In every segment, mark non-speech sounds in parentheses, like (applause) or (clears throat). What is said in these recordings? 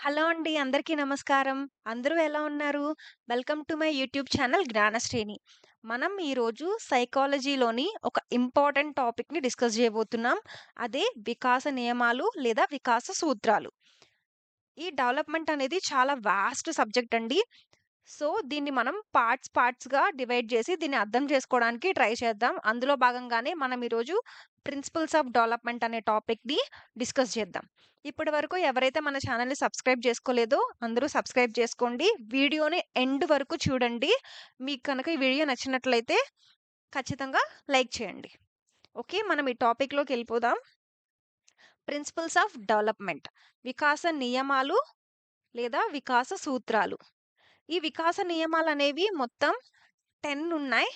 Hello అండి. అందరికీ నమస్కారం. అందరూ ఎలా ఉన్నారు? Welcome to my YouTube channel Gnanasreni. మనం ఈరోజు సైకాలజీలోని ఒక ఇంపార్టెంట్ టాపిక్‌ని డిస్కస్ చేయబోతున్నాం. అదే వికాస నియమాలు లేదా వికాస సూత్రాలు. ఈ డెవలప్‌మెంట్ అనేది చాలా వాస్ట్ సబ్జెక్ట్ అండి. సో, దీన్ని మనం పార్ట్స్ పార్ట్స్‌గా డివైడ్ చేసి దీన్ని అర్థం చేసుకోవడానికి ట్రై చేద్దాం. అందులో భాగంగానే మనం ఈరోజు ప్రిన్సిపల్స్ ఆఫ్ డెవలప్‌మెంట్ అనే టాపిక్‌ని డిస్కస్ చేద్దాం. ఇప్పటి వరకు ఎవరైతే మన ఛానల్‌ని సబ్స్క్రైబ్ చేసుకోలేదో అందరూ సబ్స్క్రైబ్ చేసుకోండి. వీడియోని ఎండ్ వరకు చూడండి. మీకు కనుక ఈ వీడియో నచ్చినట్లయితే ఖచ్చితంగా లైక్ చేయండి. ఓకే. మనం ఈ టాపిక్‌లోకి వెళ్ళిపోదాం. ప్రిన్సిపల్స్ ఆఫ్ డెవలప్‌మెంట్ వికాస నియమాలు లేదా వికాస సూత్రాలు. ఈ వికాస నియమాలు అనేవి మొత్తం 10 ఉన్నాయి.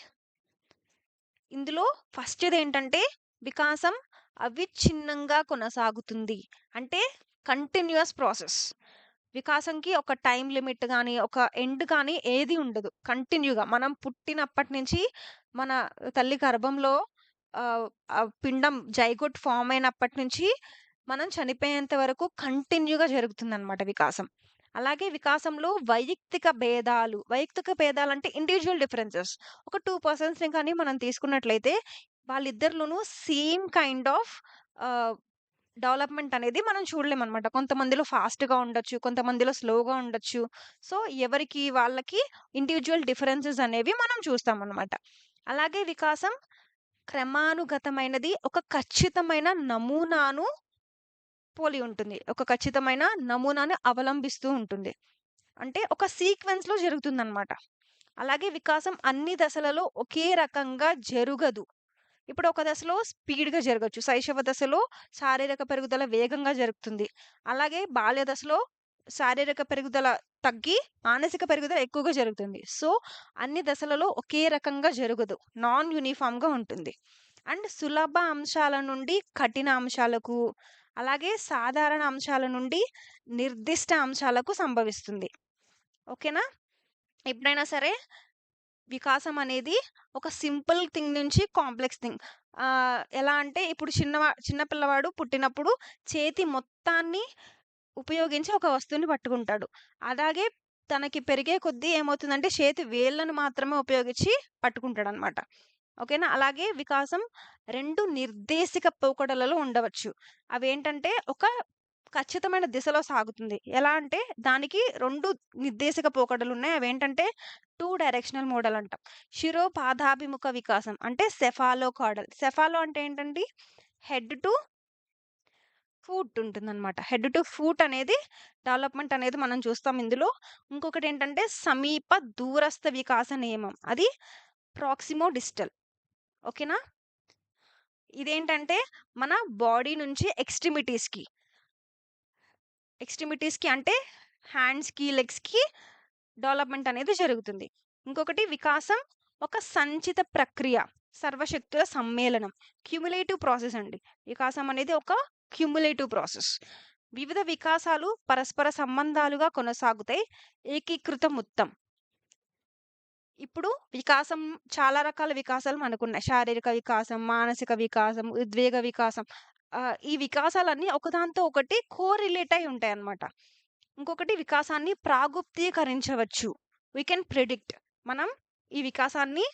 ఇందులో ఫస్ట్‌దేంటంటే వికాసం అవిచ్ఛిన్నంగా కొనసాగుతుంది. అంటే కంటిన్యూయస్ ప్రాసెస్. వికాసంకి ఒక టైం లిమిట్ కానీ ఒక ఎండ్ కానీ ఏది ఉండదు. కంటిన్యూగా మనం పుట్టినప్పటి నుంచి మన తల్లి గర్భంలో పిండం జైగోట్ ఫామ్ అయినప్పటి నుంచి మనం చనిపోయేంత వరకు కంటిన్యూగా జరుగుతుందన్నమాట వికాసం. అలాగే వికాసంలో వైయక్తిక భేదాలు, వైయక్తిక భేదాలంటే ఇండివిజువల్ డిఫరెన్సెస్. ఒక టూ పర్సన్స్‌ని కానీ మనం తీసుకున్నట్లయితే వాళ్ళిద్దరిలోనూ సేమ్ కైండ్ ఆఫ్ డెవలప్‌మెంట్ అనేది మనం చూడలేమన్నమాట. కొంతమందిలో ఫాస్ట్‌గా ఉండొచ్చు. కొంతమందిలో స్లోగా ఉండొచ్చు. సో, ఎవరికి వాళ్ళకి ఇండివిజువల్ డిఫరెన్సెస్ అనేవి మనం చూస్తామన్నమాట. అలాగే వికాసం క్రమానుగతమైనది. ఒక ఖచ్చితమైన నమూనాను పోలి ఉంటుంది. ఒక ఖచ్చితమైన నమూనాను అవలంబిస్తూ ఉంటుంది. అంటే ఒక సీక్వెన్స్‌లో జరుగుతుందన్నమాట. అలాగే వికాసం అన్ని దశలలో ఒకే రకంగా జరగదు ఇప్పుడు ఒక దశలో స్పీడ్‌గా జరగచ్చు శైశవ దశలో శారీరక పెరుగుదల వేగంగా జరుగుతుంది. అలాగే బాల్య దశలో శారీరక పెరుగుదల తగ్గి మానసిక పెరుగుదల ఎక్కువగా జరుగుతుంది. సో, అన్ని దశలలో ఒకే రకంగా జరగదు. నాన్ యూనిఫామ్గా ఉంటుంది. అండ్ సులభ అంశాల నుండి కఠిన అంశాలకు, అలాగే సాధారణ అంశాల నుండి నిర్దిష్ట అంశాలకు సంభవిస్తుంది. ఓకేనా? ఎప్పుడైనా సరే వికాసం అనేది ఒక సింపుల్ థింగ్ నుంచి కాంప్లెక్స్ థింగ్. ఎలా అంటే ఇప్పుడు చిన్నవా చిన్న పిల్లవాడు పుట్టినప్పుడు చేతి మొత్తాన్ని ఉపయోగించి ఒక వస్తువుని పట్టుకుంటాడు. అలాగే తనకి పెరిగే కొద్దీ ఏమవుతుందంటే చేతి వేళ్ళను మాత్రమే ఉపయోగించి పట్టుకుంటాడన్నమాట. ఓకేనా? అలాగే వికాసం రెండు నిర్దేశిక పోకడలలో ఉండవచ్చు. అవేంటంటే ఒక ఖచ్చితమైన దిశలో సాగుతుంది. ఎలా అంటే దానికి రెండు నిర్దేశక పోకడలున్నాయి. అవేంటంటే టూ డైరెక్షనల్ మోడల్ అంటాం. శిరోపాదాభిముఖ వికాసం అంటే సెఫాలో కాడల్. సెఫాలో అంటే ఏంటండి? హెడ్ టు ఫూట్ ఉంటుందన్నమాట. హెడ్ టు ఫూట్ అనేది డెవలప్‌మెంట్ అనేది మనం చూస్తాం ఇందులో. ఇంకొకటి ఏంటంటే సమీప దూరస్థ వికాస నియమం. అది ప్రాక్సిమో డిజిటల్ ఓకేనా? ఇదేంటంటే మన బాడీ నుంచి ఎక్స్‌ట్రిమిటీస్‌కి ఎక్స్‌ట్రిమిటీస్‌కి అంటే హ్యాండ్స్‌కి, లెగ్స్‌కి డెవలప్‌మెంట్ అనేది జరుగుతుంది. ఇంకొకటి వికాసం ఒక సంచిత ప్రక్రియ. సర్వశక్తుల సమ్మేళనం. క్యుములేటివ్ ప్రాసెస్ అండి. వికాసం అనేది ఒక క్యుములేటివ్ ప్రాసెస్. వివిధ వికాసాలు పరస్పర సంబంధాలుగా కొనసాగుతాయి. ఏకీకృత మొత్తం. ఇప్పుడు వికాసం చాలా రకాల వికాసాలు మనకున్నాయి. శారీరక వికాసం, మానసిక వికాసం, ఉద్వేగ వికాసం. ఆహ్, ఈ వికాసాలన్నీ ఒకదాంతో ఒకటి కోరిలేట్ అయి ఉంటాయన్నమాట. ఇంకొకటి వికాసాన్ని ప్రాగుప్తీకరించవచ్చు. We can predict. మనం ఈ వికాసాన్ని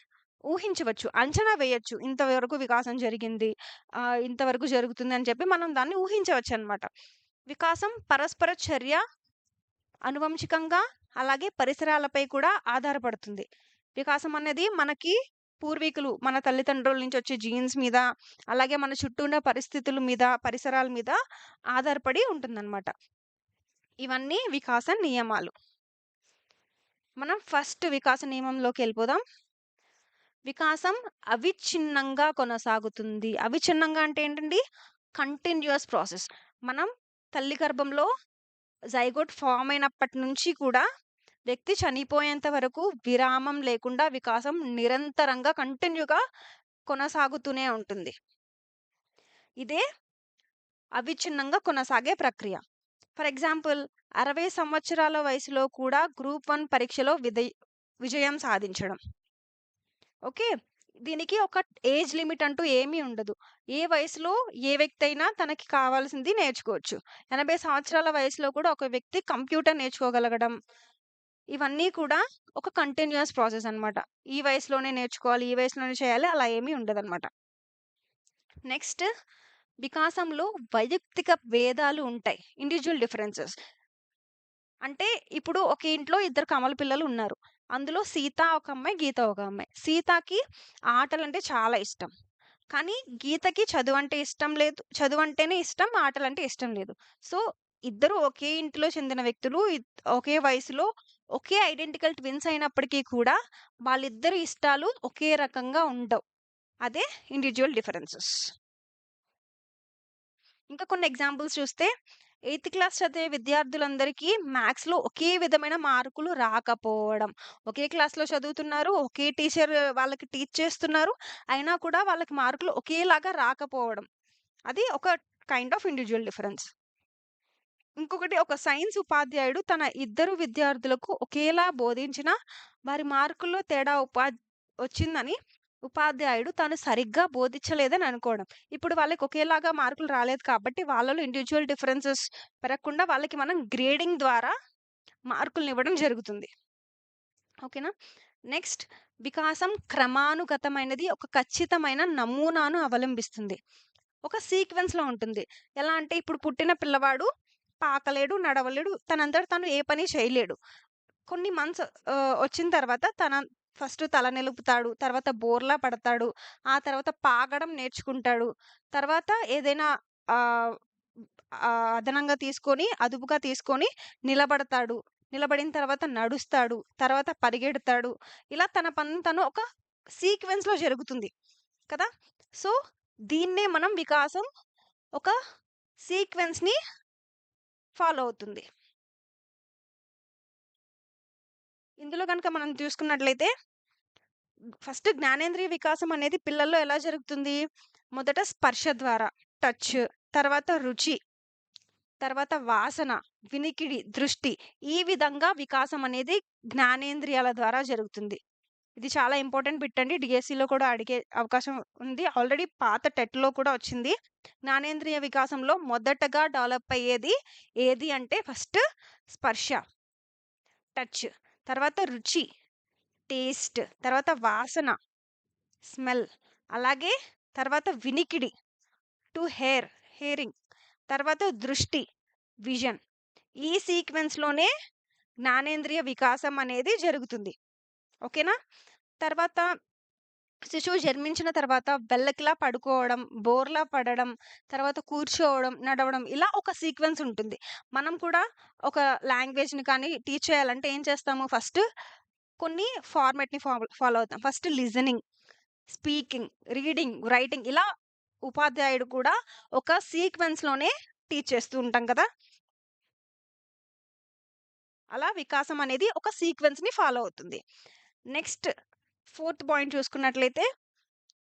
ఊహించవచ్చు. అంచనా వేయొచ్చు. ఇంతవరకు వికాసం జరిగింది. ఆహ్, ఇంతవరకు జరుగుతుంది అని చెప్పి మనం దాన్ని ఊహించవచ్చన్నమాట. వికాసం పరస్పర చర్య అనువంశికంగా అలాగే పరిసరాలపై కూడా ఆధారపడుతుంది. వికాసం అనేది మనకి పూర్వీకులు మన తల్లిదండ్రుల నుంచి వచ్చే జీన్స్ మీద, అలాగే మన చుట్టూ ఉన్న పరిస్థితుల మీద, పరిసరాల మీద ఆధారపడి ఉంటుందన్నమాట. ఇవన్నీ వికాస నియమాలు. మనం ఫస్ట్ వికాస నియమంలోకి వెళ్ళిపోదాం. వికాసం అవిచ్ఛిన్నంగా కొనసాగుతుంది. అవిచ్ఛిన్నంగా అంటే ఏంటండి? Continuous process. మనం తల్లి గర్భంలో జైగోట్ ఫామ్ అయినప్పటి నుంచి కూడా వ్యక్తి చనిపోయేంత వరకు విరామం లేకుండా వికాసం నిరంతరంగా కంటిన్యూగా కొనసాగుతూనే ఉంటుంది. ఇదే అవిచ్ఛిన్నంగా కొనసాగే ప్రక్రియ. ఫర్ ఎగ్జాంపుల్ 60 సంవత్సరాల వయసులో కూడా గ్రూప్ వన్ పరీక్షలో విదయ విజయం సాధించడం. ఓకే. దీనికి ఒక ఏజ్ లిమిట్ అంటూ ఏమీ ఉండదు. ఏ వయసులో ఏ వ్యక్తి అయినా తనకి కావాల్సింది నేర్చుకోవచ్చు. 80 సంవత్సరాల వయసులో కూడా ఒక వ్యక్తి కంప్యూటర్ నేర్చుకోగలగడం, ఇవన్నీ కూడా ఒక కంటిన్యూయస్ ప్రాసెస్ అనమాట ఈ వయసులోనే నేర్చుకోవాలి, ఈ వయసులోనే చేయాలి అలా ఏమీ ఉండదన్నమాట. నెక్స్ట్ వికాసంలో వైయక్తిక భేదాలు ఉంటాయి. Individual differences. అంటే ఇప్పుడు ఒక ఇంట్లో ఇద్దరు కమల పిల్లలు ఉన్నారు. అందులో సీత ఒక అమ్మాయి, గీత ఒక అమ్మాయి. సీతకి ఆటలు అంటే చాలా ఇష్టం. కానీ గీతకి చదువంటే ఇష్టం లేదు. చదువు అంటేనే ఇష్టం, ఆటలంటే ఇష్టం లేదు. సో, ఇద్దరు ఒకే ఇంటిలో చెందిన వ్యక్తులు ఒకే వయసులో ఒకే ఐడెంటికల్ ట్విన్స్ అయినప్పటికీ కూడా వాళ్ళిద్దరి ఇష్టాలు ఒకే రకంగా ఉండవు. అదే ఇండివిజువల్ డిఫరెన్సెస్. ఇంకా కొన్ని ఎగ్జాంపుల్స్ చూస్తే ఎయిత్ క్లాస్ చదివే విద్యార్థులందరికీ మ్యాథ్స్‌లో ఒకే విధమైన మార్కులు రాకపోవడం. ఒకే క్లాస్‌లో చదువుతున్నారు. ఒకే టీచర్ వాళ్ళకి టీచ్ చేస్తున్నారు. అయినా కూడా వాళ్ళకి మార్కులు ఒకేలాగా రాకపోవడం. అది ఒక కైండ్ ఆఫ్ ఇండివిజువల్ డిఫరెన్స్. ఇంకొకటి ఒక సైన్స్ ఉపాధ్యాయుడు తన ఇద్దరు విద్యార్థులకు ఒకేలా బోధించినా వారి మార్కుల్లో తేడా ఉపా వచ్చిందని ఉపాధ్యాయుడు తాను సరిగ్గా బోధించలేదని అనుకోవడం. ఇప్పుడు వాళ్ళకి ఒకేలాగా మార్కులు రాలేదు కాబట్టి వాళ్ళలో ఇండివిడ్యువల్ డిఫరెన్సెస్ పెరగకుండా వాళ్ళకి మనం గ్రేడింగ్ ద్వారా మార్కుల్నివ్వడం జరుగుతుంది. ఓకేనా? నెక్స్ట్ వికాసం క్రమానుగతమైనది ఒక ఖచ్చితమైన నమూనాను అవలంబిస్తుంది. ఒక సీక్వెన్స్‌లో ఉంటుంది. ఎలా అంటే ఇప్పుడు పుట్టిన పిల్లవాడు పాకలేడు, నడవలేడు. తనంతట తను ఏ పని చేయలేడు. కొన్ని మంత్స్ వచ్చిన తర్వాత తన ఫస్ట్ తల నిలుపుతాడు. తర్వాత బోర్లా పడతాడు. ఆ తర్వాత పాగడం నేర్చుకుంటాడు. తర్వాత ఏదైనా అదనంగా తీసుకొని, అదుపుగా తీసుకొని నిలబడతాడు. నిలబడిన తర్వాత నడుస్తాడు. తర్వాత పరిగెడతాడు. ఇలా తన పని తను ఒక సీక్వెన్స్‌లో జరుగుతుంది. కదా! సో, దీన్నే మనం వికాసం ఒక సీక్వెన్స్‌ని ఫాలో అవుతుంది. ఇందులో కనుక మనం చూసుకున్నట్లయితే ఫస్ట్ జ్ఞానేంద్రియ వికాసం అనేది పిల్లల్లో ఎలా జరుగుతుంది? మొదట స్పర్శ ద్వారా టచ్, తర్వాత రుచి, తర్వాత వాసన, వినికిడి, దృష్టి ఈ విధంగా వికాసం అనేది జ్ఞానేంద్రియాల ద్వారా జరుగుతుంది. ఇది చాలా ఇంపార్టెంట్ బిట్ అండి. డిఎస్సిలో కూడా అడిగే అవకాశం ఉంది. ఆల్రెడీ పాత టెట్‌లో కూడా వచ్చింది. జ్ఞానేంద్రియ వికాసంలో మొదటగా డెవలప్ అయ్యేది ఏది అంటే ఫస్ట్ స్పర్శ, టచ్, తర్వాత రుచి, టేస్ట్, తర్వాత వాసన, స్మెల్ అలాగే తర్వాత వినికిడి, టు హెయిర్, హెయిరింగ్ తర్వాత దృష్టి, విజన్. ఈ సీక్వెన్స్‌లోనే జ్ఞానేంద్రియ వికాసం అనేది జరుగుతుంది. ఓకేనా? తర్వాత శిశువు జన్మించిన తర్వాత బెల్లకిలా పడుకోవడం, బోర్లా పడడం, తర్వాత కూర్చోవడం, నడవడం ఇలా ఒక సీక్వెన్స్ ఉంటుంది. మనం కూడా ఒక లాంగ్వేజ్‌ని కానీ టీచ్ చేయాలంటే ఏం చేస్తాము? ఫస్ట్ కొన్ని ఫార్మాట్‌ని ఫాలో ఫాలో అవుతాం. First listening, speaking, reading, writing ఇలా ఉపాధ్యాయుడు కూడా ఒక సీక్వెన్స్‌లోనే టీచ్ చేస్తూ ఉంటాం కదా! అలా వికాసం అనేది ఒక సీక్వెన్స్‌ని ఫాలో అవుతుంది. నెక్స్ట్ ఫోర్త్ పాయింట్ చూసుకున్నట్లయితే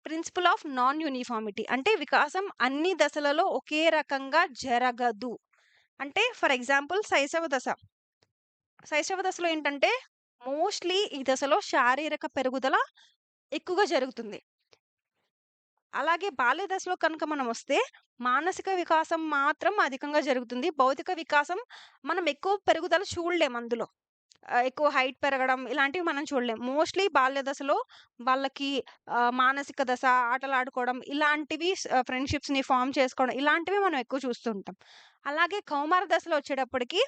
ప్రిన్సిపల్ ఆఫ్ నాన్ యూనిఫార్మిటీ అంటే వికాసం అన్ని దశలలో ఒకే రకంగా జరగదు. అంటే ఫర్ ఎగ్జాంపుల్ శైశవ దశ. శైశవ దశలో ఏంటంటే మోస్ట్‌లీ ఈ దశలో శారీరక పెరుగుదల ఎక్కువగా జరుగుతుంది. అలాగే బాల్య దశలో కనుక మనం వస్తే మానసిక వికాసం మాత్రం అధికంగా జరుగుతుంది. భౌతిక వికాసం మనం ఎక్కువ పెరుగుదల చూడలేం అందులో. ఆహ్, ఎక్కువ హైట్ పెరగడం ఇలాంటివి మనం చూడలేం. మోస్ట్‌లీ బాల్య దశలో వాళ్ళకి ఆహ్, మానసిక దశ, ఆటలాడుకోవడం ఇలాంటివి స్ ఫ్రెండ్‌షిప్స్‌ని ఫార్మ్ చేసుకోవడం ఇలాంటివి మనం ఎక్కువ చూస్తూ ఉంటాం. అలాగే కౌమార దశలో వచ్చేటప్పటికి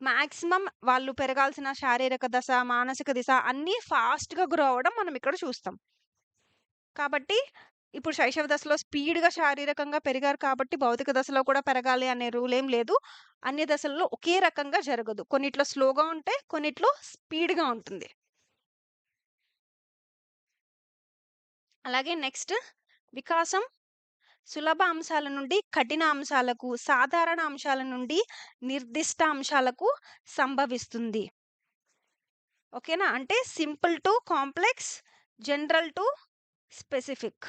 మాక్సిమం వాళ్ళు పెరగాల్సిన శారీరక దశ, మానసిక దిశ అన్నీ ఫాస్ట్‌గా గ్రో అవ్వడం మనం ఇక్కడ చూస్తాం. కాబట్టి ఇప్పుడు శైశవ దశలో స్పీడ్‌గా శారీరకంగా పెరిగారు కాబట్టి భౌతిక దశలో కూడా పెరగాలి అనే రూల్ ఏం లేదు. అన్ని దశల్లో ఒకే రకంగా జరగదు. కొన్నిట్లో స్లోగా ఉంటాయి. కొన్నిట్లో స్పీడ్‌గా ఉంటుంది. అలాగే నెక్స్ట్ వికాసం సులభ అంశాల నుండి కఠిన అంశాలకు, సాధారణ అంశాల నుండి నిర్దిష్ట అంశాలకు సంభవిస్తుంది. ఓకేనా? అంటే simple to complex, general to specific.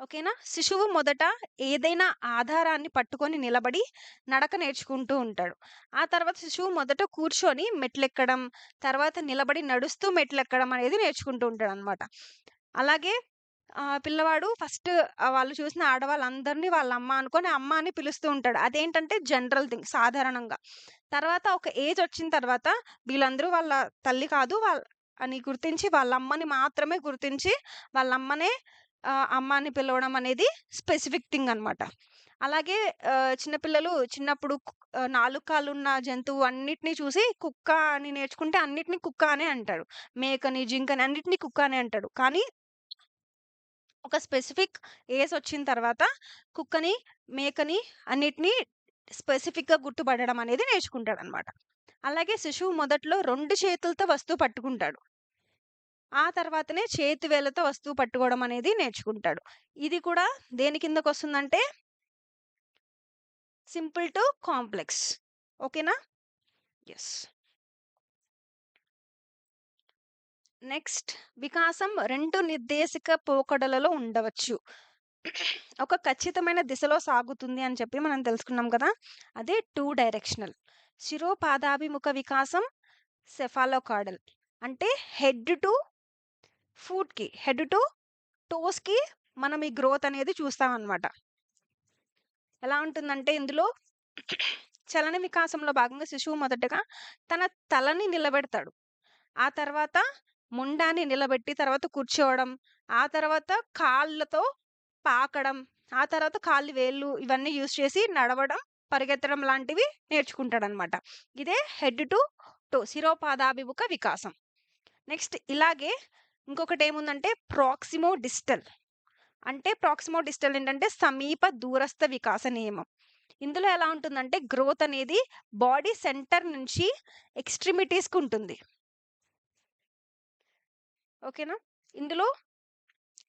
ఓకేనా? శిశువు మొదట ఏదైనా ఆధారాన్ని పట్టుకొని నిలబడి నడక నేర్చుకుంటూ ఉంటాడు. ఆ తర్వాత శిశువు మొదట కూర్చొని మెట్లెక్కడం, తర్వాత నిలబడి నడుస్తూ మెట్లెక్కడం అనేది నేర్చుకుంటూ ఉంటాడనమాట. అలాగే పిల్లవాడు ఫస్ట్ వాళ్ళు చూసిన ఆడవాళ్ళందరిని వాళ్ళ అమ్మ అనుకొని అమ్మ అని పిలుస్తూ ఉంటాడు. అదేంటంటే జనరల్ థింగ్ సాధారణంగా. తర్వాత ఒక ఏజ్ వచ్చిన తర్వాత వీళ్ళందరూ వాళ్ళ తల్లి కాదు వాళ్ళ అని గుర్తించి వాళ్ళ అమ్మని మాత్రమే గుర్తించి వాళ్ళ అమ్మనే అమ్మ అని పిలవడం అనేది స్పెసిఫిక్ థింగ్ అనమాట. అలాగే చిన్నపిల్లలు చిన్నప్పుడు కు ఆహ్, 4 కాళ్ళున్న జంతువు అన్నిటిని చూసి కుక్క అని నేర్చుకుంటే అన్నిటిని కుక్క అనే అంటాడు. మేకని, జింకని అన్నిటిని కుక్క అనే అంటాడు. కానీ ఒక స్పెసిఫిక్ ఏజ్ వచ్చిన తర్వాత కుక్కని, మేకని అన్నిటినీ స్పెసిఫిక్‌గా గుర్తుపడడం అనేది నేర్చుకుంటాడనమాట. అలాగే శిశువు మొదట్లో రెండు చేతులతో వస్తువు పట్టుకుంటాడు. ఆ తర్వాతనే చేతి వేలతో వస్తువు పట్టుకోవడం అనేది నేర్చుకుంటాడు. ఇది కూడా దేని కిందకు వస్తుందంటే సింపుల్ టు కాంప్లెక్స్. ఓకేనా? ఎస్ నెక్స్ట్ వికాసం రెండు నిర్దేశక పోకడలలో ఉండవచ్చు. ఒక ఖచ్చితమైన దిశలో సాగుతుంది అని చెప్పి మనం తెలుసుకున్నాం కదా! అదే టూ డైరెక్షనల్. శిరోపాదాభిముఖ వికాసం సెఫాలోకాడల్ అంటే హెడ్ టు ఫూట్‌కి, హెడ్ టు టోస్‌కి మనం ఈ గ్రోత్ అనేది చూస్తామన్నమాట ఎలా ఉంటుందంటే ఇందులో చలన వికాసంలో భాగంగా శిశువు మొదటగా తన తలని నిలబెడతాడు. ఆ తర్వాత ముండాన్ని నిలబెట్టి తర్వాత కూర్చోవడం, ఆ తర్వాత కాళ్ళతో పాకడం, ఆ తర్వాత కాళ్ళు వేళ్ళు ఇవన్నీ యూజ్ చేసి నడవడం, పరిగెత్తడం లాంటివి నేర్చుకుంటాడనమాట. ఇదే హెడ్ టు టో శిరోపాదాభిముఖ వికాసం. నెక్స్ట్ ఇలాగే ఇంకొకటి ఏముందంటే ప్రాక్సిమో డిస్టల్. అంటే ప్రాక్సిమో డిస్టల్ ఏంటంటే సమీప దూరస్థ వికాస నియమం. ఇందులో ఎలా ఉంటుందంటే గ్రోత్ అనేది బాడీ సెంటర్ నుంచి ఎక్స్‌ట్రిమిటీస్‌కి ఉంటుంది. ఓకేనా? ఇందులో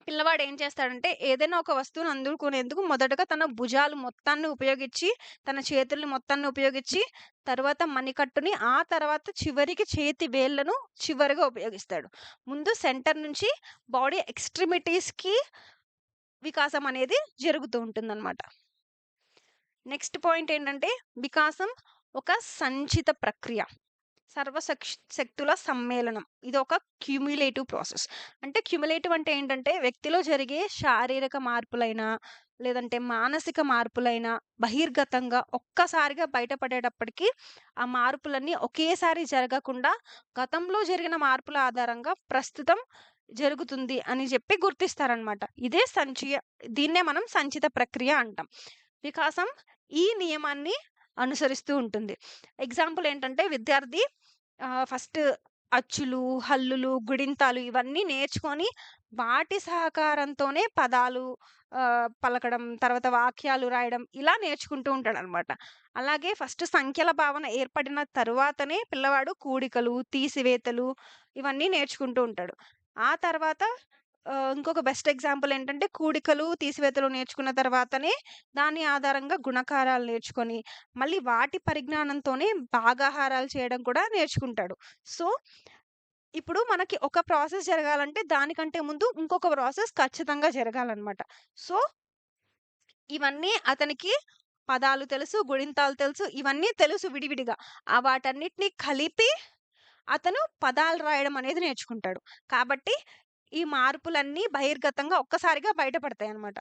పిల్లవాడు ఏం చేస్తాడంటే ఏదైనా ఒక వస్తువును అందుకునేందుకు మొదటగా తన భుజాలు మొత్తాన్ని ఉపయోగించి, తన చేతుల్ని మొత్తాన్ని ఉపయోగించి, తర్వాత మణికట్టుని, ఆ తర్వాత చివరికి చేతి వేళ్ళను చివరిగా ఉపయోగిస్తాడు. ముందు సెంటర్ నుంచి బాడీ ఎక్స్‌ట్రిమిటీస్‌కి వికాసం అనేది జరుగుతూ ఉంటుందన్నమాట నెక్స్ట్ పాయింట్ ఏంటంటే వికాసం ఒక సంచిత ప్రక్రియ. సర్వశక్ శక్తుల సమ్మేళనం. ఇది ఒక క్యూములేటివ్ ప్రాసెస్. అంటే క్యూములేటివ్ అంటే ఏంటంటే వ్యక్తిలో జరిగే శారీరక మార్పులైనా, లేదంటే మానసిక మార్పులైనా బహిర్గతంగా ఒక్కసారిగా బయటపడేటప్పటికీ ఆ మార్పులన్నీ ఒకేసారి జరగకుండా గతంలో జరిగిన మార్పుల ఆధారంగా ప్రస్తుతం జరుగుతుంది అని చెప్పి గుర్తిస్తారనమాట. ఇదే సంచియ దీన్నే మనం సంచిత ప్రక్రియ అంటాం. వికాసం ఈ నియమాన్ని అనుసరిస్తూ ఉంటుంది. ఎగ్జాంపుల్ ఏంటంటే విద్యార్థి ఫస్ట్ అచ్చులు, హల్లులు, గుడింతాలు ఇవన్నీ నేర్చుకొని వాటి సహకారంతోనే పదాలు పలకడం, తర్వాత వాక్యాలు రాయడం ఇలా నేర్చుకుంటూ ఉంటాడనమాట. అలాగే ఫస్ట్ సంఖ్యల భావన ఏర్పడిన తరువాతనే పిల్లవాడు కూడికలు, తీసివేతలు ఇవన్నీ నేర్చుకుంటూ ఉంటాడు. ఆ తర్వాత ఆహ్, ఇంకొక బెస్ట్ ఎగ్జాంపుల్ ఏంటంటే కూడికలు, తీసివేతలు నేర్చుకున్న తర్వాతనే దాని ఆధారంగా గుణకారాలు నేర్చుకొని, మళ్ళీ వాటి పరిజ్ఞానంతోనే భాగాహారాలు చేయడం కూడా నేర్చుకుంటాడు. సో, ఇప్పుడు మనకి ఒక ప్రాసెస్ జరగాలంటే దానికంటే ముందు ఇంకొక ప్రాసెస్ ఖచ్చితంగా జరగాలనమాట. సో ఇవన్నీ అతనికి పదాలు తెలుసు, గుణింతాలు తెలుసు, ఇవన్నీ తెలుసు విడివిడిగా. ఆ వాటన్నిటిని కలిపి అతను పదాలు రాయడం అనేది నేర్చుకుంటాడు. కాబట్టి ఈ మార్పులన్నీ బహిర్గతంగా ఒక్కసారిగా బయటపడతాయి అనమాట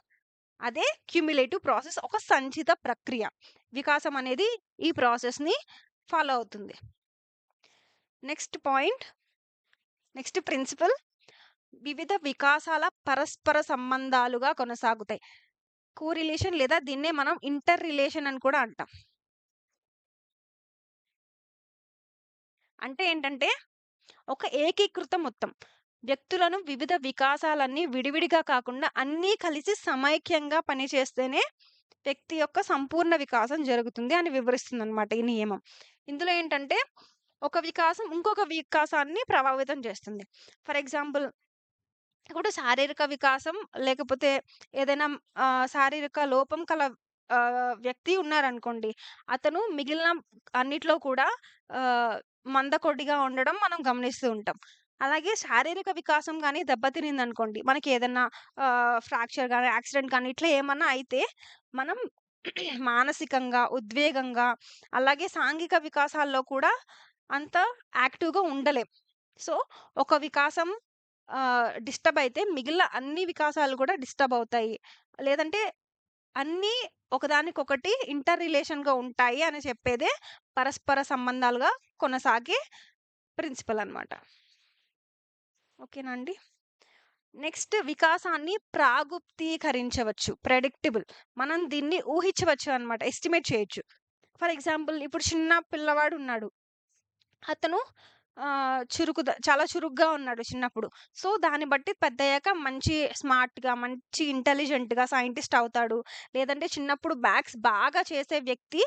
అదే క్యుములేటివ్ ప్రాసెస్. ఒక సంచిత ప్రక్రియ. వికాసం అనేది ఈ ప్రాసెస్‌ని ఫాలో అవుతుంది. Next point. Next principle. వివిధ వికాసాల పరస్పర సంబంధాలుగా కొనసాగుతాయి. కోరిలేషన్ లేదా దీన్నే మనం ఇంటర్ రిలేషన్ అని కూడా అంటాం. అంటే ఏంటంటే ఒక ఏకీకృత మొత్తం. వ్యక్తులను వివిధ వికాసాలన్నీ విడివిడిగా కాకుండా అన్నీ కలిసి సమైక్యంగా పనిచేస్తేనే వ్యక్తి యొక్క సంపూర్ణ వికాసం జరుగుతుంది అని వివరిస్తుందనమాట ఈ నియమం. ఇందులో ఏంటంటే ఒక వికాసం ఇంకొక వికాసాన్ని ప్రభావితం చేస్తుంది. ఫర్ ఎగ్జాంపుల్ ఇప్పుడు శారీరక వికాసం లేకపోతే ఏదైనా శారీరక లోపం కల వ్యక్తి ఉన్నారనుకోండి. అతను మిగిలిన అన్నిట్లో కూడా మందకొడిగా ఉండడం మనం గమనిస్తూ ఉంటాం. అలాగే శారీరక వికాసం గాని దెబ్బతినిందనుకోండి, మనకి ఏదన్నా ఫ్రాక్చర్ కానీ యాక్సిడెంట్ కానీ ఇట్లా ఏమన్నా అయితే మనం (clears throat) మానసికంగా, ఉద్వేగంగా అలాగే సాంఘిక వికాసాల్లో కూడా అంత యాక్టివ్‌గా ఉండలేం. సో, ఒక వికాసం డిస్టర్బ్ అయితే మిగిలిన అన్ని వికాసాలు కూడా డిస్టర్బ్ అవుతాయి. లేదంటే అన్నీ ఒకదానికొకటి ఇంటర్ రిలేషన్‌గా ఉంటాయి అని చెప్పేదే పరస్పర సంబంధాలుగా కొనసాగే ప్రిన్సిపల్ అనమాట ఓకేనా అండి? నెక్స్ట్ వికాసాన్ని ప్రాగుప్తీకరించవచ్చు. ప్రెడిక్టబుల్. మనం దీన్ని ఊహించవచ్చు అన్నమాట. ఎస్టిమేట్ చేయొచ్చు. ఫర్ ఎగ్జాంపుల్ ఇప్పుడు చిన్న పిల్లవాడు ఉన్నాడు అతను చురుకు చురుకుద చాలా చురుగ్గా ఉన్నాడు చిన్నప్పుడు. సో, దాన్ని బట్టి పెద్దయ్యాక మంచి స్మార్ట్‌గా, మంచి ఇంటెలిజెంట్‌గా సైంటిస్ట్ అవుతాడు. లేదంటే చిన్నప్పుడు బ్యాగ్స్ బాగా చేసే వ్యక్తి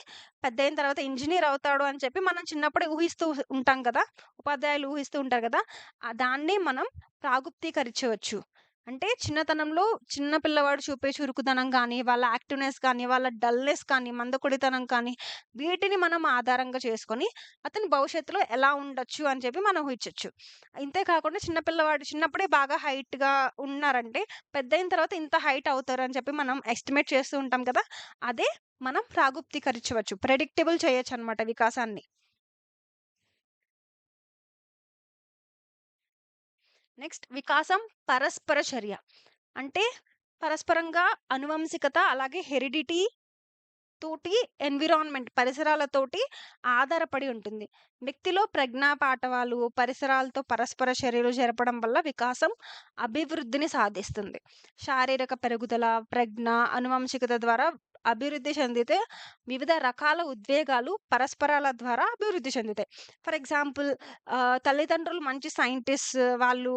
పెద్దయిన తర్వాత ఇంజనీర్ అవుతాడు అని చెప్పి మనం చిన్నప్పుడే ఊహిస్తూ ఉంటాం కదా! ఉపాధ్యాయులు ఊహిస్తూ ఉంటారు కదా! దాన్ని దాన్నే మనం ప్రాగుప్తీకరించవచ్చు. అంటే చిన్నతనంలో చిన్న పిల్లవాడు చూపే చురుకుదనం కానీ వాళ్ళ యాక్టివ్‌నెస్ కానీ, వాళ్ళ డల్‌నెస్ కానీ, మందకొడితనం కానీ వీటిని మనం ఆధారంగా చేసుకొని అతని భవిష్యత్తులో ఎలా ఉండొచ్చు అని చెప్పి మనం ఊహించొచ్చు. ఇంతే కాకుండా చిన్న పిల్లవాడు చిన్నప్పుడే బాగా హైట్‌గా ఉన్నారంటే పెద్దయిన తర్వాత ఇంత హైట్ అవుతారు అని చెప్పి మనం ఎస్టిమేట్ చేస్తూ ఉంటాం కదా! అదే మనం ప్రాగుప్తీకరించవచ్చు. ప్రెడిక్టబుల్ చేయొచ్చన్నమాట వికాసాన్ని. నెక్స్ట్ వికాసం పరస్పర చర్య. అంటే పరస్పరంగా అనువంశికత అలాగే హెరిడిటీ తోటి ఎన్విరాన్మెంట్ పరిసరాలతోటి ఆధారపడి ఉంటుంది. వ్యక్తిలో ప్రజ్ఞా పాఠవాలు పరిసరాలతో పరస్పర చర్యలు జరపడం వల్ల వికాసం అభివృద్ధిని సాధిస్తుంది. శారీరక పెరుగుదల, ప్రజ్ఞ, అనువంశికత ద్వారా అభివృద్ధి చెందితే వివిధ రకాల ఉద్వేగాలు పరస్పరాల ద్వారా అభివృద్ధి చెందుతాయి. ఫర్ ఎగ్జాంపుల్ తల్లిదండ్రులు మంచి సైంటిస్ట్ వాళ్ళు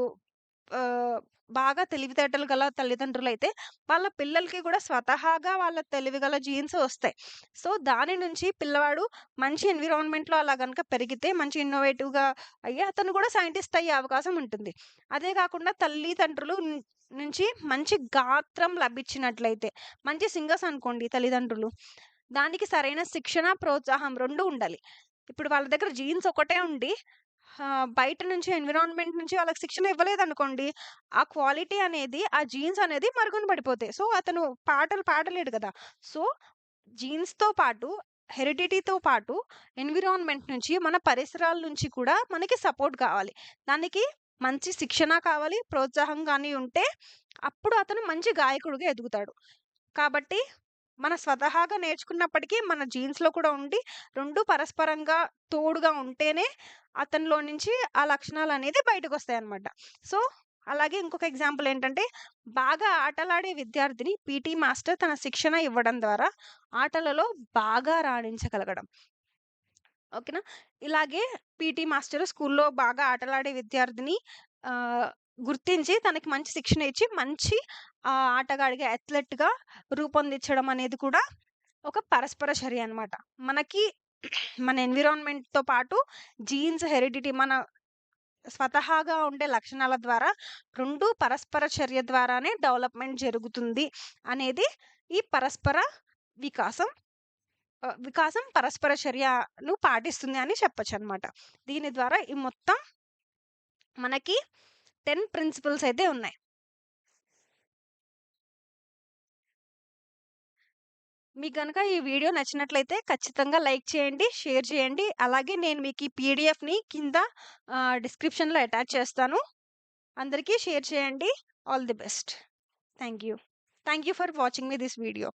ఆహ్, బాగా తెలివితేటలు గల తల్లిదండ్రులైతే వాళ్ళ పిల్లలకి కూడా స్వతహాగా వాళ్ళ తెలివి గల జీన్స్ వస్తాయి. సో, దాని నుంచి పిల్లవాడు మంచి ఎన్విరాన్మెంట్‌లో అలా కనుక పెరిగితే మంచి ఇన్నోవేటివ్‌గా అయ్యి అతను కూడా సైంటిస్ట్ అయ్యే అవకాశం ఉంటుంది. అదే కాకుండా తల్లిదండ్రులు నుంచి మంచి గాత్రం లభించినట్లయితే మంచి సింగర్స్ అనుకోండి తల్లిదండ్రులు. దానికి సరైన శిక్షణ, ప్రోత్సాహం 2 ఉండాలి. ఇప్పుడు వాళ్ళ దగ్గర జీన్స్ ఒకటే ఉండి ఆహ్, బయట నుంచి ఎన్విరాన్మెంట్ నుంచి వాళ్ళకి శిక్షణ ఇవ్వలేదనుకోండి, ఆ క్వాలిటీ అనేది, ఆ జీన్స్ అనేది మరుగున పడిపోతాయి. సో, అతను పాటలు పాడలేడు కదా! సో, జీన్స్‌తో పాటు హెరిడిటీతో పాటు ఎన్విరాన్మెంట్ నుంచి మన పరిసరాల నుంచి కూడా మనకి సపోర్ట్ కావాలి. దానికి మంచి శిక్షణ కావాలి, ప్రోత్సాహం గాని ఉంటే అప్పుడు అతను మంచి గాయకుడిగా ఎదుగుతాడు. కాబట్టి మన స్వతహాగా నేర్చుకున్నప్పటికీ మన జీన్స్‌లో కూడా ఉండి రెండు పరస్పరంగా తోడుగా ఉంటేనే అతనిలో నుంచి ఆ లక్షణాలు అనేది బయటకు వస్తాయి అనమాట సో, అలాగే ఇంకొక ఎగ్జాంపుల్ ఏంటంటే బాగా ఆటలాడే విద్యార్థిని పీటీ మాస్టర్ తన శిక్షణ ఇవ్వడం ద్వారా ఆటలలో బాగా రాణించగలగడం. ఓకేనా? ఇలాగే పీటీ మాస్టర్ స్కూల్‌లో బాగా ఆటలాడే విద్యార్థిని గుర్తించి తనకి మంచి శిక్షణ ఇచ్చి మంచి ఆటగాడిగా అథ్లెట్‌గా రూపొందించడం అనేది కూడా ఒక పరస్పర చర్య అనమాట మనకి మన ఎన్విరాన్మెంట్‌తో పాటు జీన్స్, హెరిడిటీ మన స్వతహాగా ఉండే లక్షణాల ద్వారా రెండు పరస్పర చర్య ద్వారానే డెవలప్‌మెంట్ జరుగుతుంది అనేది ఈ పరస్పర వికాసం వికాసం పరస్పర చర్యను పాటిస్తుంది అని చెప్పొచ్చన్నమాట. దీని ద్వారా ఈ మొత్తం మనకి 10 ప్రిన్సిపల్స్ అయితే ఉన్నాయి. మీకు కనుక ఈ వీడియో నచ్చినట్లయితే ఖచ్చితంగా లైక్ చేయండి, షేర్ చేయండి. అలాగే నేను మీకు ఈ పీడీఎఫ్‌ని కింద డిస్క్రిప్షన్‌లో అటాచ్ చేస్తాను. అందరికీ షేర్ చేయండి. All the best. Thank you. Thank you for watching me this video.